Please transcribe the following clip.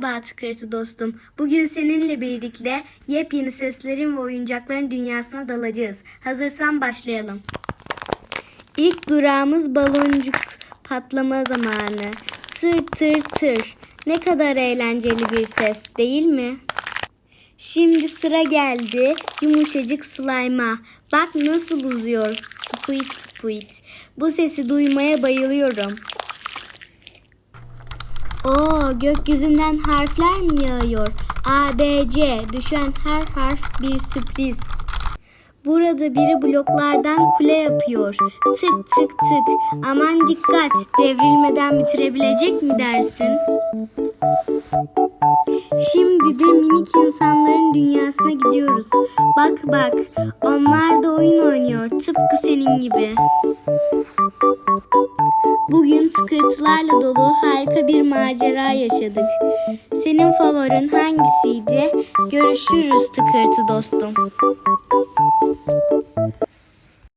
Merhaba Tıkırtı dostum. Bugün seninle birlikte yepyeni seslerin ve oyuncakların dünyasına dalacağız. Hazırsan başlayalım. İlk durağımız baloncuk patlama zamanı. Tır tır tır. Ne kadar eğlenceli bir ses değil mi? Şimdi sıra geldi yumuşacık slime'a. Bak nasıl uzuyor. Squid squid. Bu sesi duymaya bayılıyorum. Oo, gökyüzünden harfler mi yağıyor? A, B, C. Düşen her harf bir sürpriz. Burada biri bloklardan kule yapıyor. Tık tık tık. Aman dikkat. Devrilmeden bitirebilecek mi dersin? Şimdi de minik insanların dünyasına gidiyoruz. Bak bak. Onlar. Tıpkı senin gibi. Bugün tıkırtılarla dolu harika bir macera yaşadık. Senin favorin hangisiydi? Görüşürüz tıkırtı dostum.